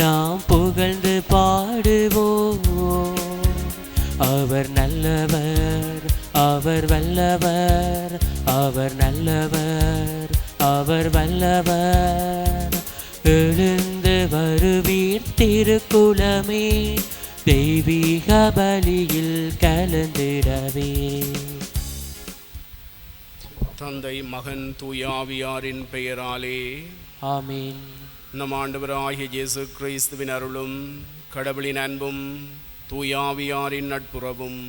நாம் புகழ்ந்து பாடுவோம். அவர் நல்லவர் அவர் வல்லவர் அவர் நல்லவர் அவர் வல்லவர். எழுந்து வருவீர் திருக்குலமே தெய்வீக பலியில் கலந்திடவே. தந்தை மகன் தூயாவியாரின் பெயராலே. ஆமீன். நம் ஆண்டவராகிய இயேசு கிறிஸ்துவின் அருளும் கடவுளின் அன்பும் தூயாவியாரின் நட்புறவும்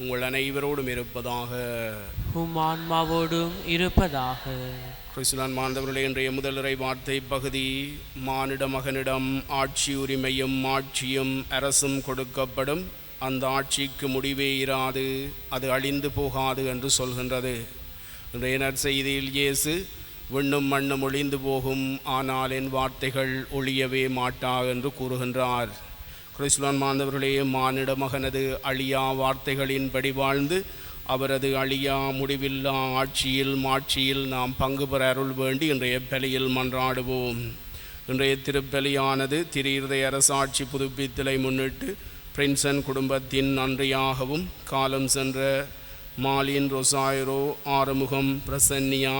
உங்கள் அனைவரோடும் இருப்பதாக. உம் ஆன்மாவோடும் இருப்பதாக. கிறிஸ்துவான் மாண்டவர்களே இன்றைய முதலுரை வார்த்தை பகுதி மானிட மகனிடம் ஆட்சி உரிமையும் ஆட்சியும் அரசும் கொடுக்கப்படும். அந்த ஆட்சிக்கு முடிவே இராது அது அழிந்து போகாது என்று சொல்கின்றது. இன்றைய நற்செய்தியில் இயேசு விண்ணும் மண்ணும் ஒளிந்து போகும். ஆனால் என் வார்த்தைகள் ஒழியவே மாட்டா என்று கூறுகின்றார். கிறிஸ்துவன் மாந்தவர்களே மானிட மகனது அழியா வார்த்தைகளின்படி வாழ்ந்து அவரது அழியா முடிவில்லா ஆட்சியில் மாட்சியில் நாம் பங்கு பெற அருள் வேண்டி இன்றைய பலியில் மன்றாடுவோம். இன்றைய திருப்பலியானது திரு அரசாட்சி புதுப்பித்தலை முன்னிட்டு பிரின்சன் குடும்பத்தின் நன்றியாகவும் காலம் சென்ற மாலின் ரொசாயரோ ஆறுமுகம் பிரசன்னியா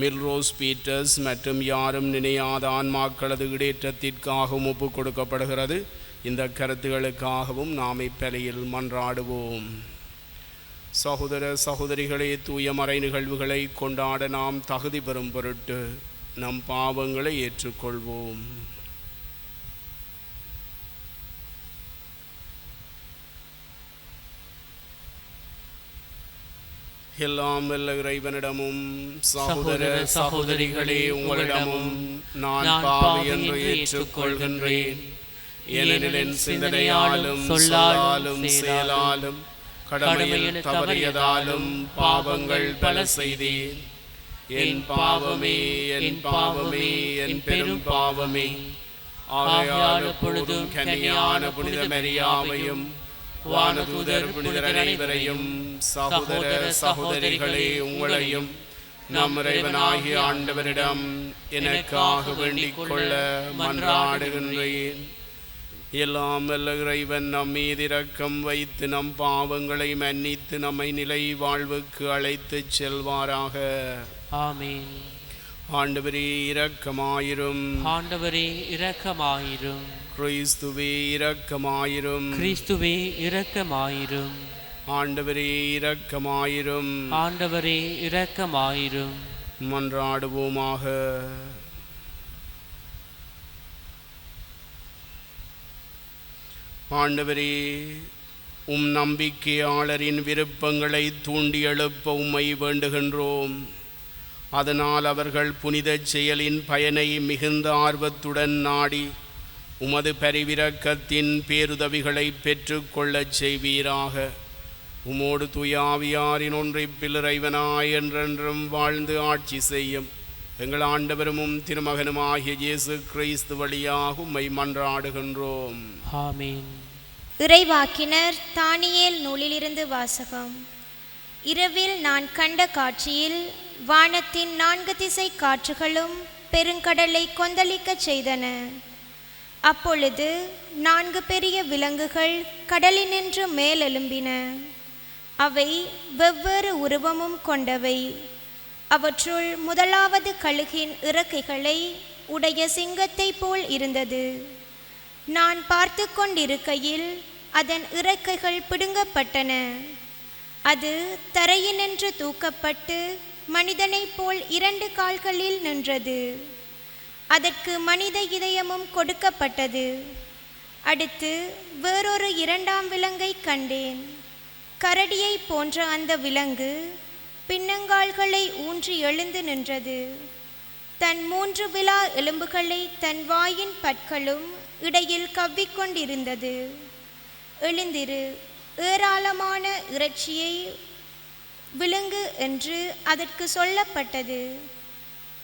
மில்ரோஸ் பீட்டர்ஸ் மற்றும் யாரும் நினையாத ஆன்மாக்களது இடேற்றத்திற்காகவும் ஒப்புக் கொடுக்கப்படுகிறது இந்த கருத்துகளுக்காகவும் நாம் இப்பலையில் மன்றாடுவோம். சகோதர சகோதரிகளே தூய மறை நிகழ்வுகளை கொண்டாட நாம் தகுதி பெறும் பொருட்டு நம் பாவங்களை ஏற்றுக்கொள்வோம். எல்லாம் வல்ல இறைவனிடமும் சகோதர சகோதரிகளே உங்களிடமும் நான் பாவி என்று ஏற்றுக்கொள்கின்றேன். ஏனெனில் என் சிந்தனையாலும் சொல்லாலும் செயலாலும் கடமையில் தவறியதாலும் பாவங்கள் பல செய்தேன். என் பாவமே என் பாவமே என் பெரும் பாவமே. ஆகையால் பொழுதும் கன்னியான புனித மரியாவையும் வானதூதர் புனிதர் அனைவரையும் சகோதர சகோதரிகளே உங்களையும் நம் இறைவனாகிய ஆண்டவரிடம் எனக்காக வேண்டிக் கொள்ள மன்றாடுகின்றேன். எல்லாம் வல்ல இறைவன் நம் மீது இரக்கம் வைத்து நம் பாவங்களை மன்னித்து நம்மை நிலை வாழ்வுக்கு அழைத்துச் செல்வாராக. ஆமீன். ஆண்டவரே இரக்கமாயிரும். ஆண்டவரே இரக்கமாயிரும். கிறிஸ்துவே இரக்கமாயிரும். கிறிஸ்துவே இரக்கமாயிரும். ஆண்டவரே இரக்கமாயிரும். ஆண்டவரே இரக்கமாயிரும். மன்றாடுவோமாக. ஆண்டவரே உம் நம்பிக்கையாளரின் விருப்பங்களை தூண்டி எழுப்ப உம்மை வேண்டுகின்றோம். அதனால் அவர்கள் புனிதச் செயலின் பயனை மிகுந்த ஆர்வத்துடன் நாடி உமது பரிவிரக்கத்தின் பேருதவிகளை பெற்றுக்கொள்ளச் செய்வீராக. உமோடு துயாவியாரின் ஒன்றிப்பில் இறைவனாய் என்றென்றும் வாழ்ந்து ஆட்சி செய்யும். எங்கள் ஆண்டவரும் திருமகனுமாகிய இயேசு கிறிஸ்து வழியாக உம்மை மன்றாடுகின்றோம். ஆமீன். இறைவாக்கினர் தானியேல் நூலிலிருந்து வாசகம். இரவில் நான் கண்ட காட்சியில் வானத்தின் நான்கு திசை காற்றுகளும் பெருங்கடலை கொந்தளிக்கச் செய்தன. அப்பொழுது நான்கு பெரிய விலங்குகள் கடலினின்று மேலெழும்பின. அவை வெவ்வேறு உருவமும் கொண்டவை. அவற்றுள் முதலாவது கழுகின் இறக்கைகளை உடைய சிங்கத்தைப் போல் இருந்தது. நான் பார்த்து கொண்டிருக்கையில் அதன் இறக்கைகள் பிடுங்கப்பட்டன. அது தரையினின்று தூக்கப்பட்டு மனிதனைப் போல் இரண்டு கால்களில் நின்றது. அதற்கு மனித இதயமும் கொடுக்கப்பட்டது. அடுத்து வேறொரு இரண்டாம் விலங்கை கண்டேன். கரடியைப் போன்ற அந்த விலங்கு பின்னங்கால்களை ஊன்றி எழுந்து நின்றது. தன் மூன்று விலா எலும்புகளை தன் வாயின் பற்களும் இடையில் கவ்விக்கொண்டிருந்தது. எழுந்திரு ஏராளமான இறைச்சியை விலங்கு என்று அதற்கு சொல்லப்பட்டது.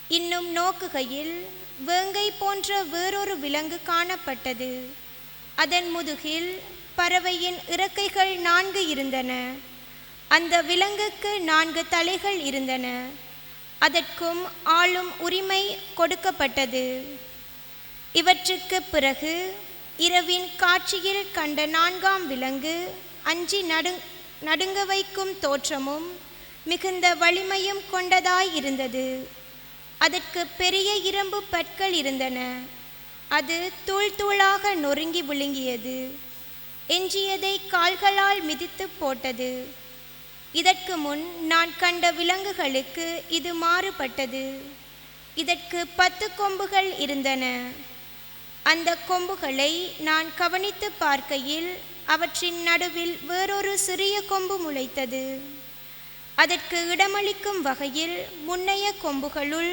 இன்னும் நோக்குகையில் வேங்கை போன்ற வேறொரு விலங்கு காணப்பட்டது. அதன் முதுகில் பறவையின் இறக்கைகள் நான்கு இருந்தன. அந்த விலங்குக்கு நான்கு தலைகள் இருந்தன. அதற்கும் ஆளும் உரிமை கொடுக்கப்பட்டது. இவற்றுக்கு பிறகு இரவின் காட்சியில் கண்ட நான்காம் விலங்கு அஞ்சி நடு நடுங்க வைக்கும் தோற்றமும் மிகுந்த வலிமையும் கொண்டதாய் இருந்தது. அதற்கு பெரிய இரும்பு பற்கள் இருந்தன. அது தூள் தூளாக நொறுங்கி விழுங்கியது. எஞ்சியதை கால்களால் மிதித்து போட்டது. இதற்கு முன் நான் கண்ட விலங்குகளுக்கு இது மாறுபட்டது. இதற்கு பத்து கொம்புகள் இருந்தன. அந்த கொம்புகளை நான் கவனித்து பார்க்கையில் அவற்றின் நடுவில் வேறொரு சிறிய கொம்பு முளைத்தது. அதற்கு இடமளிக்கும் வகையில் முன்னைய கொம்புகளுள்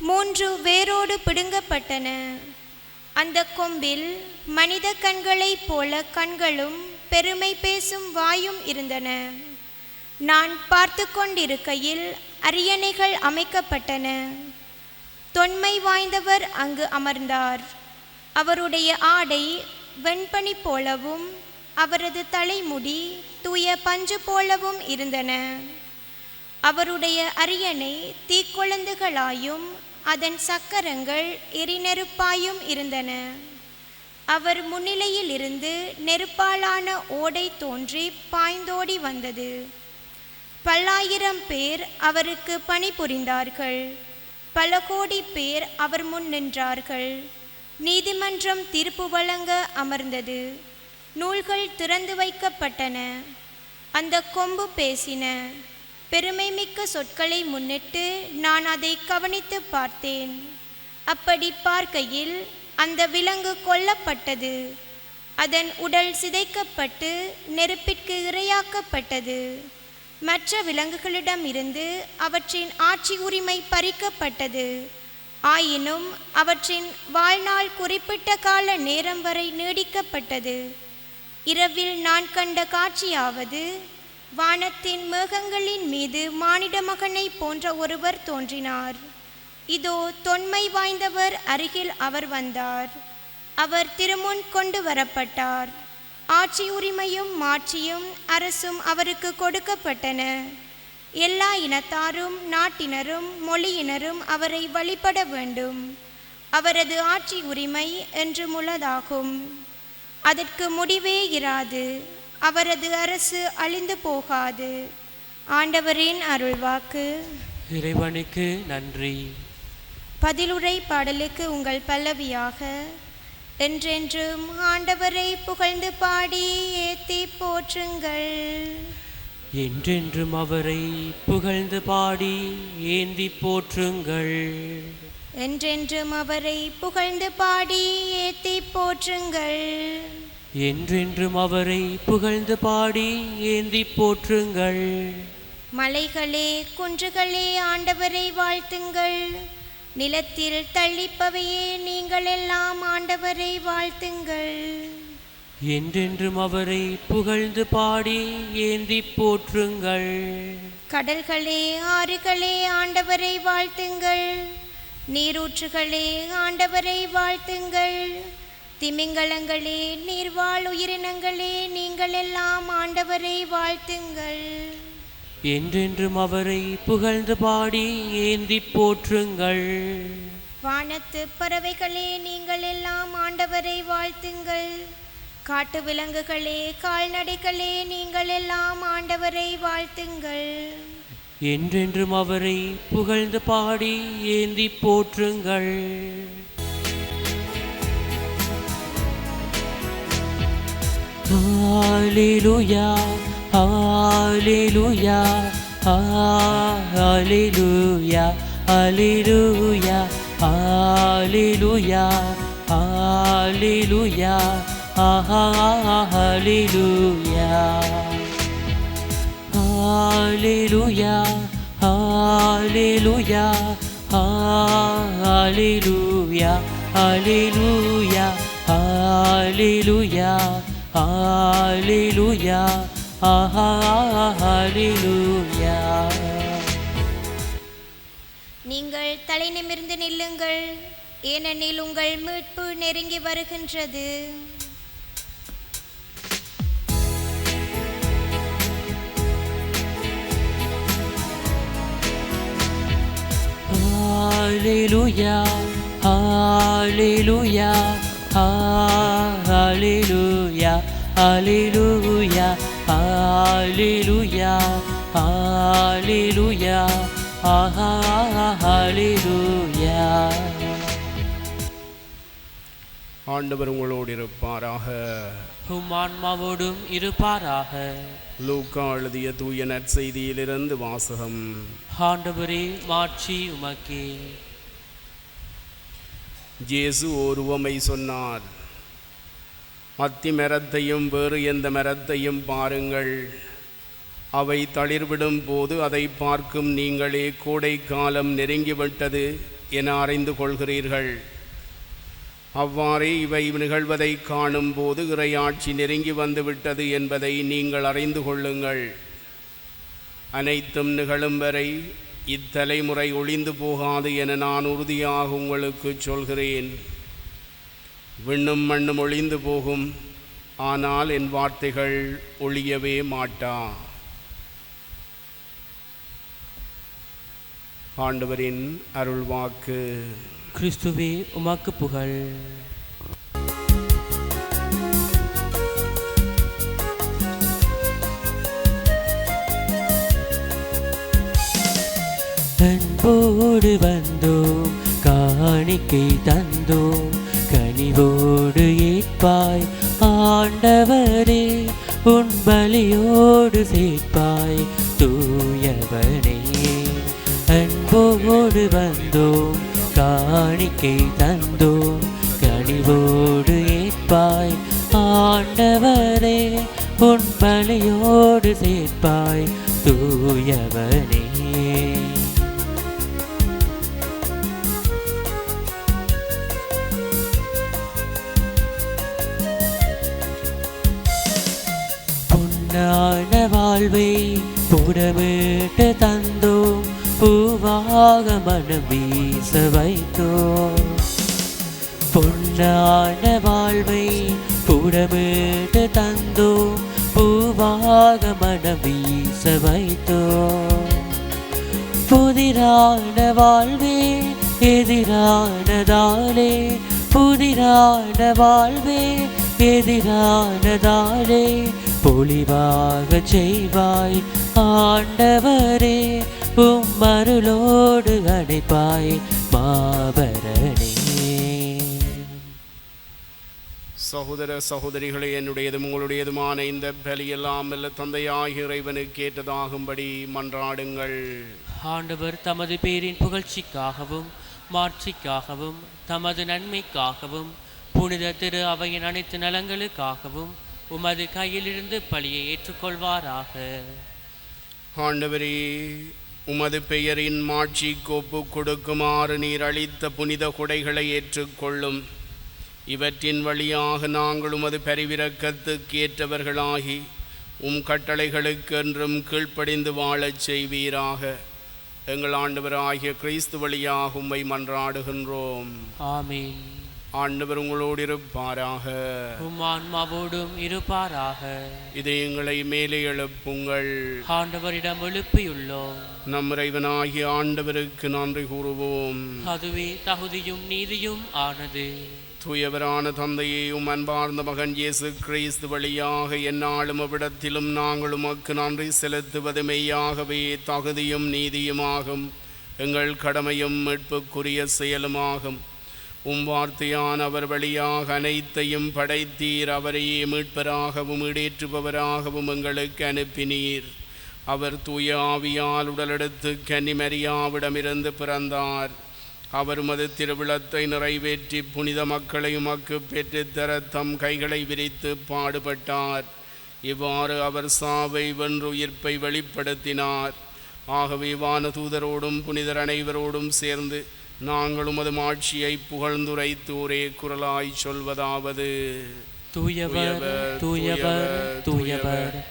மூன்று வேரோடு பிடுங்கப்பட்டன. அந்த கொம்பில் மனித கண்களைப் போல கண்களும் பெருமை பேசும் வாயும் இருந்தன. நான் பார்த்து கொண்டிருக்கையில் அரியணைகள் அமைக்கப்பட்டன. தொன்மை வாய்ந்தவர் அங்கு அமர்ந்தார். அவருடைய ஆடை வெண்பனி போலவும் அவரது தலைமுடி தூய பஞ்சு போலவும் இருந்தன. அவருடைய அரியணை தீக்குழந்துகளாயும் அதன் சக்கரங்கள் எரிநெருப்பாயும் இருந்தன. அவர் முன்னிலையிலிருந்து நெருப்பாலான ஓடை தோன்றி பாய்ந்தோடி வந்தது. பல்லாயிரம் பேர் அவருக்கு பணிபுரிந்தார்கள். பல கோடி பேர் அவர் முன் நின்றார்கள். நீதிமன்றம் தீர்ப்பு வழங்க அமர்ந்தது. நூல்கள் திறந்து வைக்கப்பட்டன. அந்த கொம்பு பேசின. பெருமைமிக்க சொற்களை முன்னிட்டு நான் அதை கவனித்து பார்த்தேன். அப்படி பார்க்கையில் அந்த விலங்கு கொல்லப்பட்டது. அதன் உடல் சிதைக்கப்பட்டு நெருப்பிற்கு இரையாக்கப்பட்டது. மற்ற விலங்குகளிடம் இருந்து அவற்றின் ஆட்சி உரிமை பறிக்கப்பட்டது. ஆயினும் அவற்றின் வாழ்நாள் குறிப்பிட்ட கால நேரம் வரை நீடிக்கப்பட்டது. இரவில் நான் கண்ட காட்சியாவது வானத்தின் மேகங்களின் மீது மானிட மகனை போன்ற ஒருவர் தோன்றினார். இதோ தொன்மை வாய்ந்தவர் அருகில் அவர் வந்தார். அவர் திருமுன் கொண்டு வரப்பட்டார். ஆட்சி உரிமையும் மாட்சியும் அரசும் அவருக்கு கொடுக்கப்பட்டன. எல்லா இனத்தாரும் நாட்டினரும் மொழியினரும் அவரை வழிபட வேண்டும். அவரது ஆட்சி உரிமை என்று முள்ளதாகும் அதற்கு முடிவே இராது. அவரது அரசு அழிந்து போகாது. ஆண்டவரின் அருள்வாக்கு. இறைவனுக்கு நன்றி. பதிலுரை பாடலுக்கு உங்கள் பல்லவியாக. என்றென்றும் ஆண்டவரை புகழ்ந்து பாடி ஏத்தி போற்றுங்கள். என்றென்றும் அவரை புகழ்ந்து பாடி ஏந்தி போற்றுங்கள். என்றென்றும் அவரை புகழ்ந்து பாடி ஏத்தி போற்றுங்கள். என்றென்றும் அவரை புகழ்ந்து பாடி ஏந்தி போற்றுங்கள். மலைகளே குன்றுகளே ஆண்டவரை வாழ்த்துங்கள். நிலத்தில் தள்ளிப்பவையே நீங்கள் எல்லாம் ஆண்டவரை வாழ்த்துங்கள். என்றென்றும் அவரை புகழ்ந்து பாடி ஏந்தி போற்றுங்கள். கடல்களே ஆறுகளே ஆண்டவரை வாழ்த்துங்கள். நீரூற்றுகளே ஆண்டவரை வாழ்த்துங்கள். திமிங்கலங்களே நீர்வாழ் உயிரினங்களே நீங்கள் எல்லாம் ஆண்டவரை வாழ்த்துங்கள். என்றென்றும் அவரை புகழ்ந்து பாடி ஏந்தி போற்றுங்கள். வானத்து பறவைகளே நீங்கள் எல்லாம் ஆண்டவரை வாழ்த்துங்கள். காட்டு விலங்குகளே கால்நடைகளே நீங்கள் எல்லாம் ஆண்டவரை வாழ்த்துங்கள். என்றென்றும் அவரை புகழ்ந்து பாடி ஏந்தி போற்றுங்கள். Hallelujah hallelujah hallelujah hallelujah hallelujah hallelujah hallelujah Hallelujah, Hallelujah, Hallelujah, Hallelujah, Hallelujah, hallelujah hallelujah நீங்கள் தலை நிமிர்ந்து நில்லுங்கள். ஏனெனில் உங்கள் மீட்பு நெருங்கி வருகின்றது. Hallelujah, Hallelujah. Hallelujah, Hallelujah, Hallelujah, Hallelujah, Hallelujah. ஆண்டவர் உங்களோடு இருப்பாராக. உம் ஆன்மாவோடும் இருப்பாராக. லூக்கா எழுதிய தூய நற்செய்தியிலிருந்து வாசகம். ஆண்டவரே மாட்சி உமக்கே. இயேசு ஓர் உவமை சொன்னார். அத்தி மரத்தையும் வேறு எந்த மரத்தையும் பாருங்கள். அவை தளிர்விடும் போது அதை பார்க்கும் நீங்களே கோடை காலம் நெருங்கிவிட்டது என அறிந்து கொள்கிறீர்கள். அவ்வாறே இவை நிகழ்வதை காணும்போது இறையாட்சி நெருங்கி வந்துவிட்டது என்பதை நீங்கள் அறிந்து கொள்ளுங்கள். அனைத்தும் நிகழும் வரை இத்தலைமுறை ஒளிந்து போகாது என நான் உறுதியாக உங்களுக்கு சொல்கிறேன். விண்ணும் மண்ணும் ஒளிந்து போகும் ஆனால் என் வார்த்தைகள் ஒழியவே மாட்டா. ஆண்டவரின் அருள்வாக்கு. கிறிஸ்துவே உமாக்கு புகழ். கனிவோடு வந்தோம் காணிக்கை தந்தோம் கனிவோடு ஏற்பாய். ஆண்டவரே உன் பலியோடு சேர்ப்பாய். தூயவனே அன்போடு வந்தோம் காணிக்கை தந்தோம் கனிவோடு ஏற்பாய். ஆண்டவரே உன் பலியோடு சேர்ப்பாய். தூயவனே வாழ்வை புடமிட்டு தந்தோம். பூவாக மனம் வீச வைத்தோம். பொன்னான வாழ்வை புடமிட்டு தந்தோம். பூவாக மனம் வீச வைத்தோம். புதிரான வாழ்வே எதிரானதாலே புதிரான வாழ்வே எதிரானதாலே பொலிவாக செய்வாய். ஆண்டவரே உம் அருளோடு அடைப்பாய் மாபரணே. சகோதர சகோதரிகளே என்னுடையதும் உங்களுடையதுமான இந்த பலியெல்லாம் அல்ல தந்தையாகிய இறைவனுக்கு ஏற்றதாகும்படி மன்றாடுங்கள். ஆண்டவர் தமது பேரின் புகழ்ச்சிக்காகவும் மாட்சிக்காகவும் தமது நன்மைக்காகவும் புனித திரு அவையின் அனைத்து நலங்களுக்காகவும் உமது கையிலிருந்து பழியை ஏற்றுக்கொள்வாராக. ஆண்டவரே உமது பெயரின் மாட்சி கோப்பு கொடுக்குமாறு நீர் அளித்த புனித கொடைகளை ஏற்றுக்கொள்ளும். இவற்றின் வழியாக நாங்கள் உமது பரிவிரக்கத்துக்கு ஏற்றவர்களாகி உம் கட்டளைகளுக்கு என்றும் கீழ்ப்படிந்து வாழச் செய்வீராக. எங்கள் ஆண்டவராகிய கிறிஸ்து வழியாக உம்மை மன்றாடுகின்றோம். ஆமீன். ஆண்டவர் உங்களோடு இருப்பாராக. ஆன்மாவோடும் இருப்பாராக. இதயங்களை மேலே எழுப்புங்கள். ஆண்டவரிடம் எழுப்பியுள்ளோம். நம் இறைவனாகிய ஆண்டவருக்கு நன்றி கூறுவோம். அதுவே தகுதியும் நீதியும் ஆனது. தூயவரான தந்தையையும் அன்பார்ந்த மகன் இயேசு கிறிஸ்து வழியாக எந்நாளும் அவ்விடத்திலும் நாங்கள் உமக்கு நன்றி செலுத்துவது மெய்யாகவே தகுதியும் நீதியுமாகும். எங்கள் கடமையும் மீட்புக்குரிய செயலுமாகும். உம் வார்த்தையான் அவர் வழியாக அனைத்தையும் படைத்தீர். அவரையே மீட்பராகவும் ஈடேற்றுபவராகவும் எங்களுக்கு அனுப்பினீர். அவர் தூய ஆவியால் உடலெடுத்து கன்னிமரியாவிடமிருந்து பிறந்தார். அவர் மது திருவிழத்தை நிறைவேற்றி புனித மக்களை உமக்கு பெற்றுத்தர தம் கைகளை விரித்து பாடுபட்டார். இவ்வாறு அவர் சாவை வென்று உயிர்ப்பை வெளிப்படுத்தினார். ஆகவே வானதூதரோடும் புனிதர் அனைவரோடும் சேர்ந்து நாங்கள் உமது மாட்சியை புகழ்ந்துரைத்து ஒரே குரலாய் சொல்வதாவது. தூயவர் தூயவர், தூயவர்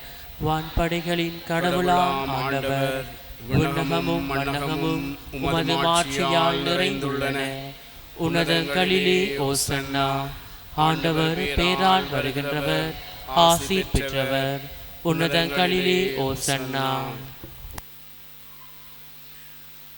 வான்படைகளின் கடவுளாம் ஆண்டவர். விண்ணகமும் மண்ணகமும் உமது மாட்சியால் நிறைந்துள்ளன. உன்னதங்களிலே ஓசன்னா. ஆண்டவர் பேரால் வருகின்றவர். ஆசி பெற்றவர். உன்னதங்களிலே ஓசன்னா.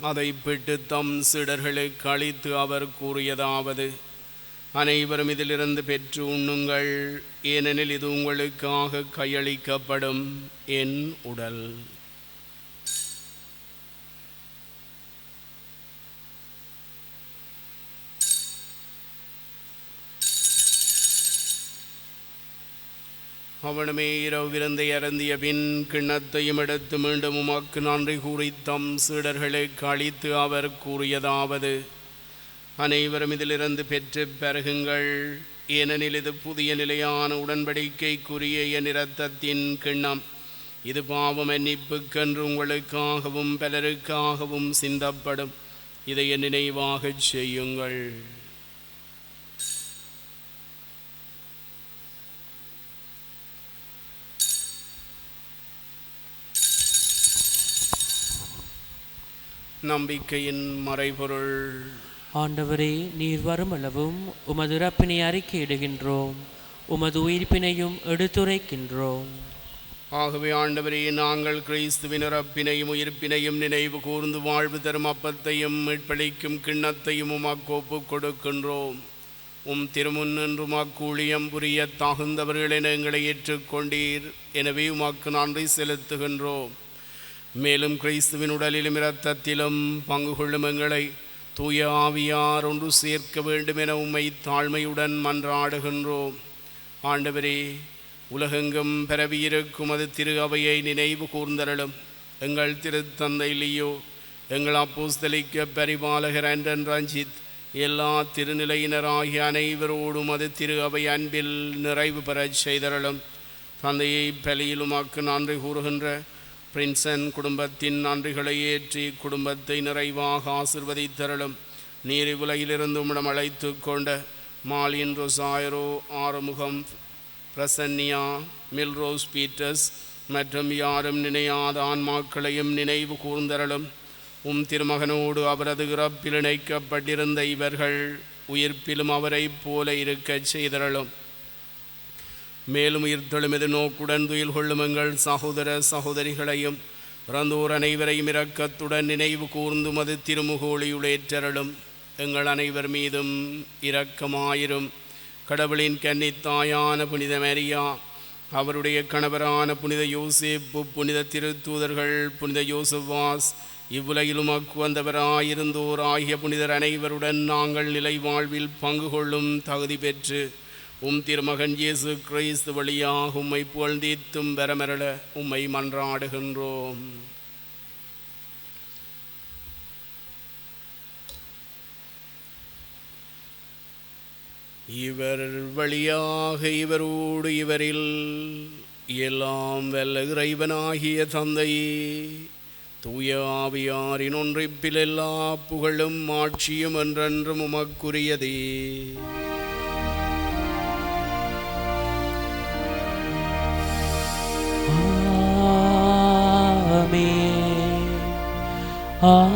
அதை பிட்டு தம் சீடர்களுக்கு அளித்து அவர் கூறியதாவது அனைவரும் இதிலிருந்து பெற்று உண்ணுங்கள் ஏனெனில் இது உங்களுக்காக கையளிக்கப்படும் என் உடல். அவனுமே இரவு விருந்தை அருந்திய பின் கிண்ணத்தையும் எடுத்து மீண்டும் உமாக்கு நன்றி கூறி தம் சீடர்களுக்கு அளித்து அவர் கூறியதாவது அனைவரும் இதிலிருந்து பெற்று பெருகுங்கள். ஏனெனில் இது புதிய நிலையான உடன்படிக்கைக்குரிய என் இரத்தத்தின் கிண்ணம். இது பாவம் மன்னிப்புக்கென்று உங்களுக்காகவும் பலருக்காகவும் சிந்தப்படும். இதை என் நினைவாகச் செய்யுங்கள். நம்பிக்கையின் மறைபொருள். ஆண்டவரே நீர் வருமளவும் உமது இறப்பினை அறிக்கையிடுகின்றோம். உமது உயிர்ப்பினையும் எடுத்துரைக்கின்றோம். ஆகவே ஆண்டவரே நாங்கள் கிறிஸ்துவின் இறப்பினையும் உயிர்ப்பினையும் நினைவு கூர்ந்து வாழ்வு தரும் அப்பத்தையும் மீட்பளிக்கும் கிண்ணத்தையும் உமக்கு ஒப்புக் கொடுக்கின்றோம். உம் திருமுன் நின்று உமக்கூழியம் புரிய தகுந்தவர்கள் என எங்களை ஏற்றுக்கொண்டீர். எனவே உமக்கு நன்றி செலுத்துகின்றோம். மேலும் கிறிஸ்துவின் உடலிலும் இரத்தத்திலும் பங்கு கொள்ளும் எங்களை தூய ஆவியார் ஒன்று சேர்க்க வேண்டும் என உம்மை தாழ்மையுடன் மன்றாடுகின்றோம். ஆண்டவரே உலகெங்கும் பரவியிருக்கும் அது திரு அவையை நினைவு கூர்ந்தரலும் எங்கள் திருத்தந்தையிலேயோ எங்கள் அப்போஸ்தலிக்க பரிபாலகர் அண்டன் ரஞ்சித் எல்லா திருநிலையினராகிய அனைவரோடும் அது திரு அவை அன்பில் நிறைவு பெறச் செய்தருளும். தந்தையை பலியிலுமாக்கு நன்றி கூறுகின்ற பிரின்சன் குடும்பத்தின் நன்றிகளை ஏற்றி குடும்பத்தை நிறைவாக ஆசிர்வதித்தரலும் நீர் உலகிலிருந்து உம்மிடம் அழைத்து கொண்ட மாலின் ரொசாயரோ ஆறுமுகம் பிரசன்னியா மில்ரோஸ் பீட்டர்ஸ் மற்றும் யாரும் நினையாத ஆன்மாக்களையும் நினைவு கூர்ந்தரலும் உம் திருமகனோடு அவரது இறப்பில் இணைக்கப்பட்டிருந்த இவர்கள் உயிர்ப்பிலும் அவரைப் போல இருக்கச் செய்தரலும். மேலும் உயிர்த்தெழுமது நோக்குடன் துயில் கொள்ளும் எங்கள் சகோதர சகோதரிகளையும் பிறந்தோர் அனைவரையும் இரக்கத்துடன் நினைவு கூர்ந்தும் அது திருமுகோழியுளேற்றருளும் எங்கள் அனைவர் மீதும் இரக்கமாயிரும். கடவுளின் கன்னித்தாயான புனித மரியா அவருடைய கணவரான புனித யோசிப்பு புனித திருத்தூதர்கள் புனித யோசுவாஸ் இவ்வுலகிலும் அக்கு வந்தவராயிருந்தோர் ஆகிய புனிதர் அனைவருடன் நாங்கள் நிலை வாழ்வில் பங்கு கொள்ளும் தகுதி பெற்று உம் திருமகன் இயேசு கிறிஸ்து வழியாக உம்மை புகழ்ந்தீத்தும் பெறமரள உம்மை மன்றாடுகின்றோம். இவர் வழியாக இவரோடு இவரில் எல்லாம் வல்ல இறைவனாகிய தந்தையே தூய ஆவியாரின் ஒன்றிப்பில் எல்லா புகழும் ஆட்சியும் என்றென்றும் உமக்குரியதே. ஆமென்.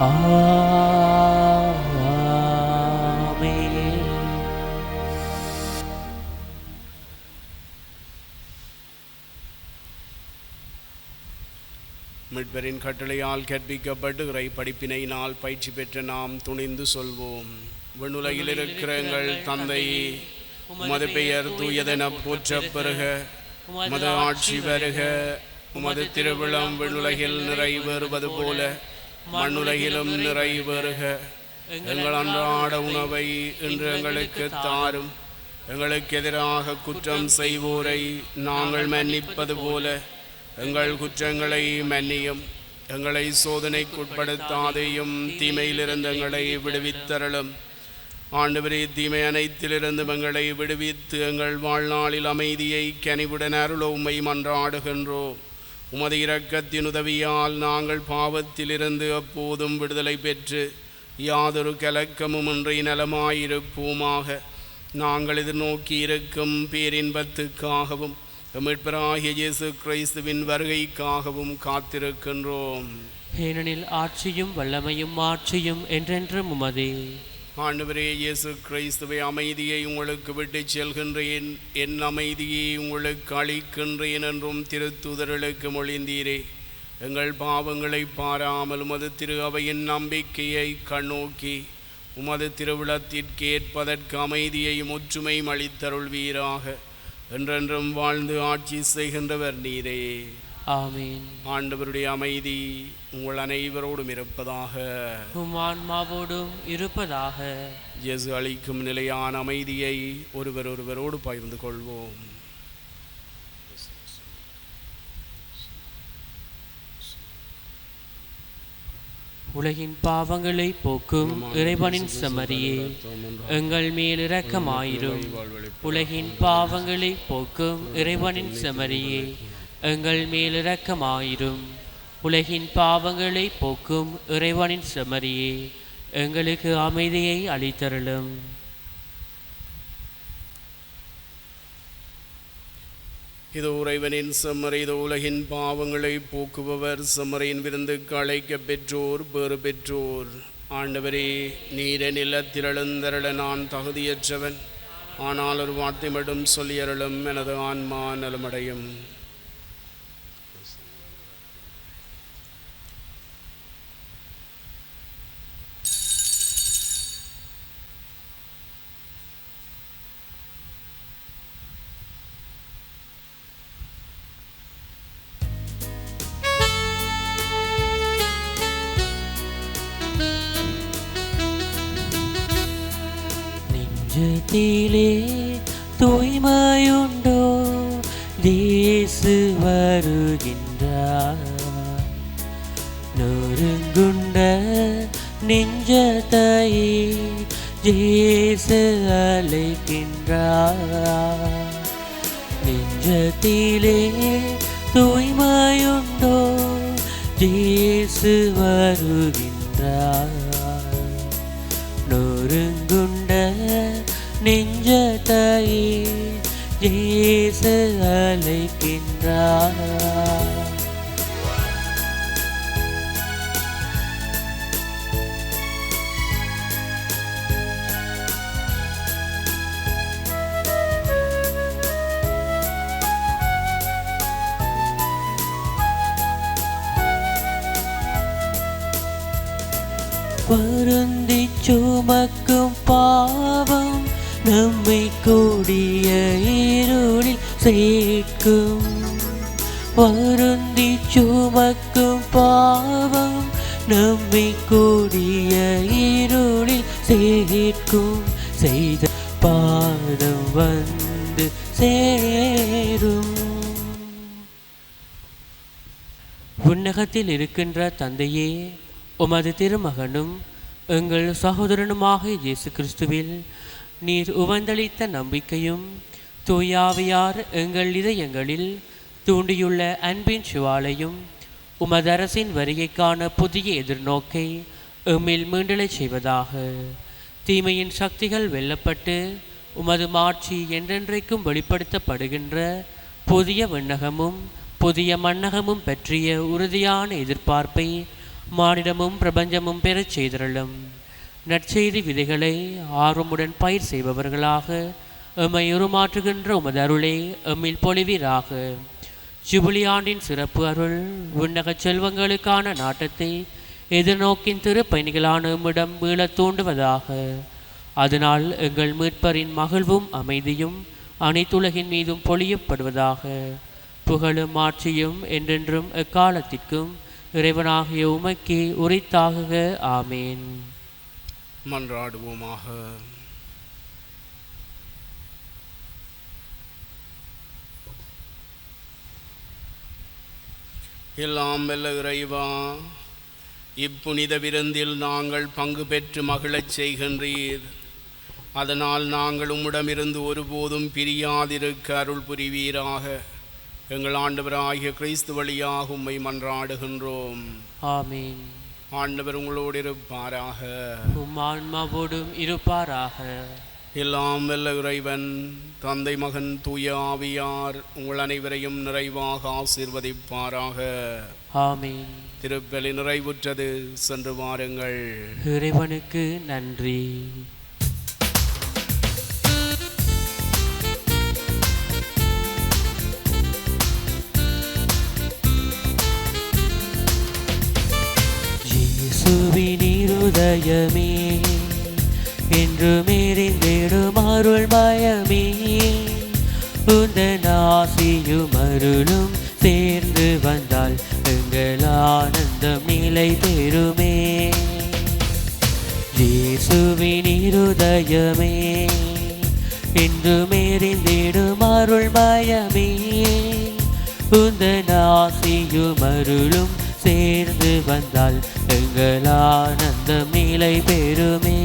ஆமென். மீட்பரின் கட்டளையால் கற்பிக்கப்பட்டு இறை படிப்பினையினால் பயிற்சி பெற்ற நாம் துணிந்து சொல்வோம். விண்ணுலகில் இருக்கிற எங்கள் தந்தை உமது பெயர் தூயதென போற்ற பெறுக உமது ஆட்சி வருக. உமது திருவிழம் விண்ணுலகில் நிறைவேறுவது போல மண்ணுலகிலும் நிறைவேறுக. எங்கள் அன்றாட உணவை இன்று எங்களுக்கு தாரும். எங்களுக்கு எதிராக குற்றம் செய்வோரை நாங்கள் மன்னிப்பது போல எங்கள் குற்றங்களை மன்னியும். எங்களை சோதனைக்குட்படுத்தாதையும் தீமையிலிருந்து எங்களை விடுவித்தரலும் ஆண்டவரே தீமை அனைத்திலிருந்து எங்களை விடுவித்து எங்கள் வாழ்நாளில் அமைதியை கனிவுடன் அருளோ உண்மை மன்றாடுகின்றோம். உமது இரக்கத்தின் உதவியால் நாங்கள் பாவத்திலிருந்து அப்போதும் விடுதலை பெற்று யாதொரு கலக்கமும் இன்றி நலமாயிருப்போமாக. நாங்கள் எதிர்நோக்கி இருக்கும் பேரின்பத்துக்காகவும் மீட்பராகிய இயேசு கிறிஸ்துவின் வருகைக்காகவும் காத்திருக்கின்றோம். ஏனெனில் ஆட்சியும் வல்லமையும் ஆட்சியும் என்றென்றும் உமதே. ஆண்டவரே இயேசு கிறிஸ்துவை அமைதியை உங்களுக்கு விட்டுச் செல்கின்றேன். என் அமைதியை உங்களுக்கு அளிக்கின்றேன் என்றும் திருத்துதர்களுக்கு மொழிந்தீரே. எங்கள் பாவங்களை பாராமல் உமது திரு அவையின் நம்பிக்கையை கண்ணோக்கி உமது திருவிழத்திற்கு ஏற்பதற்கு அமைதியையும் ஒற்றுமையும் அளித்தருள்வீராக. என்றென்றும் வாழ்ந்து ஆட்சி செய்கின்றவர் நீரே. ஆமீன். ஆண்டவருடைய அமைதி உங்கள் அனைவரோடும் இருப்பதாக. உம் ஆன்மாவோடும் இருப்பதாக. இயேசு அளிக்கும் நிலையான அமைதியை ஒருவர் ஒருவரோடு பகிர்ந்து கொள்வோம். உலகின் பாவங்களை போக்கும் இறைவனின் செம்மறியே எங்கள் மேல் இரக்கமாயிரும். உலகின் பாவங்களை போக்கும் இறைவனின் செம்மறியே எங்கள் மேலிறக்கமாயிரும் உலகின் பாவங்களை போக்கும் இறைவனின் சமரியே எங்களுக்கு அமைதியை அளித்தருளும். இது உறைவனின் செம்மறை இது உலகின் பாவங்களை போக்குபவர் செம்மறையின் விருந்துக்கு அழைக்க பெற்றோர் பேறு பெற்றோர். ஆண்டவரே நீர நிலத்தில் நான் தகுதியற்றவன். ஆனால் ஒரு வார்த்தை மட்டும் சொல்லியருளும் எனது ஆன்மா நலமடையும். மகிமையுண்டோ? தேசு வருகின்றார் நொறுங்குண்ட நெஞ்சத்தை ஜேசு அழைக்கின்றார். நெஞ்சத்திலே தூய்மையுண்டோ? ஜேசு வருகின்றார் மூடிய இருளில் சேர்க்கும். வருந்தி சுமக்கும் பாவம் நம்மை கூடிய இருளில் சேர்க்கும். செய்த பாதம் வந்து சேரும். உன்னகத்தில் இருக்கின்ற தந்தையே உமது திருமகனும் எங்கள் சகோதரனுமாக இயேசு கிறிஸ்துவில் நீர் உவந்தளித்த நம்பிக்கையும் தூயாவியார் எங்கள் இதயங்களில் தூண்டியுள்ள அன்பின் சுவாலையும் உமதரசின் வருகைக்கான புதிய எதிர்நோக்கை எம்மில் மீண்டலை செய்வதாக. தீமையின் சக்திகள் வெல்லப்பட்டு உமது மாட்சி என்றென்றைக்கும் வெளிப்படுத்தப்படுகின்ற புதிய விண்ணகமும் புதிய மன்னகமும் பற்றிய உறுதியான எதிர்பார்ப்பை மானிடமும் பிரபஞ்சமும் பெறச் செய்திருளும். நற்செய்தி விதைகளை ஆர்வமுடன் பயிர் செய்பவர்களாக எம்மை உருமாற்றுகின்ற உமது அருளை எம்மில் பொழிவீராக. ஜூபிலி ஆண்டின் சிறப்பு அருள் விண்ணகச் செல்வங்களுக்கான நாட்டத்தை எதிர்நோக்கின் திருப்பயணிகளான உம்மிடம் மீளத் தூண்டுவதாக. அதனால் எங்கள் மீட்பரின் மகிழ்வும் அமைதியும் அனைத்துலகின் மீதும் பொழியப்படுவதாக. புகழும் ஆட்சியும் என்றென்றும் எக்காலத்திற்கும் இறைவனாகிய உமைக்கு உரித்தாக ஆமேன். மன்றாடுவோமாக. எல்லாம் வெல்ல இறைவா இப்புனித விருந்தில் நாங்கள் பங்கு பெற்று மகிழச் செய்கின்றீர். அதனால் நாங்கள் உம்மிடமிருந்து ஒருபோதும் பிரியாதிருக்க அருள் புரிவீராக. எங்கள் ஆண்டவராகிய கிறிஸ்து வழியாக உம்மை மன்றாடுகின்றோம். ஆமீன். ஆண்டவர் உங்களோடு இருப்பாராக. உம் ஆன்மாவோடும் இருப்பாராக. எல்லாம் வெல்ல இறைவன் தந்தை மகன் தூய ஆவியார் உங்கள் அனைவரையும் நிறைவாக ஆசீர்வதிப்பாராக. ஆமீன். திருப்பலி நிறைவுற்றது சென்று வாருங்கள். இறைவனுக்கு நன்றி. இருதயமே என்று மேறிந்திடும் அருள் மயமே. உந்தன் ஆசியும் அருளும் சேர்ந்து வந்தால் எங்கள் ஆனந்தம் நிலை பெறுமே. இயேசுவின் இருதயமே. என்று மேறிந்திடும் அருள் மயமே. உந்தன் ஆசியும் அருளும் சேர்ந்து வந்தால் எங்கள் ஆனந்தம் நிலை பெறுமே.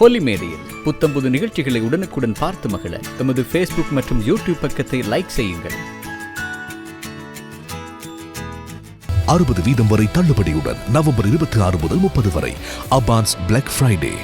ஹோலி மேடையில் புத்தம்புது நிகழ்ச்சிகளை உடனுக்குடன் பார்த்து மகிழ தமது ஃபேஸ்புக் மற்றும் யூடியூப் பக்கத்தை லைக் செய்யுங்கள். அறுபது வீதம் வரை தள்ளுபடியுடன் நவம்பர் இருபத்தி ஆறு முதல் முப்பது வரை அபான்ஸ் பிளாக் ஃப்ரைடே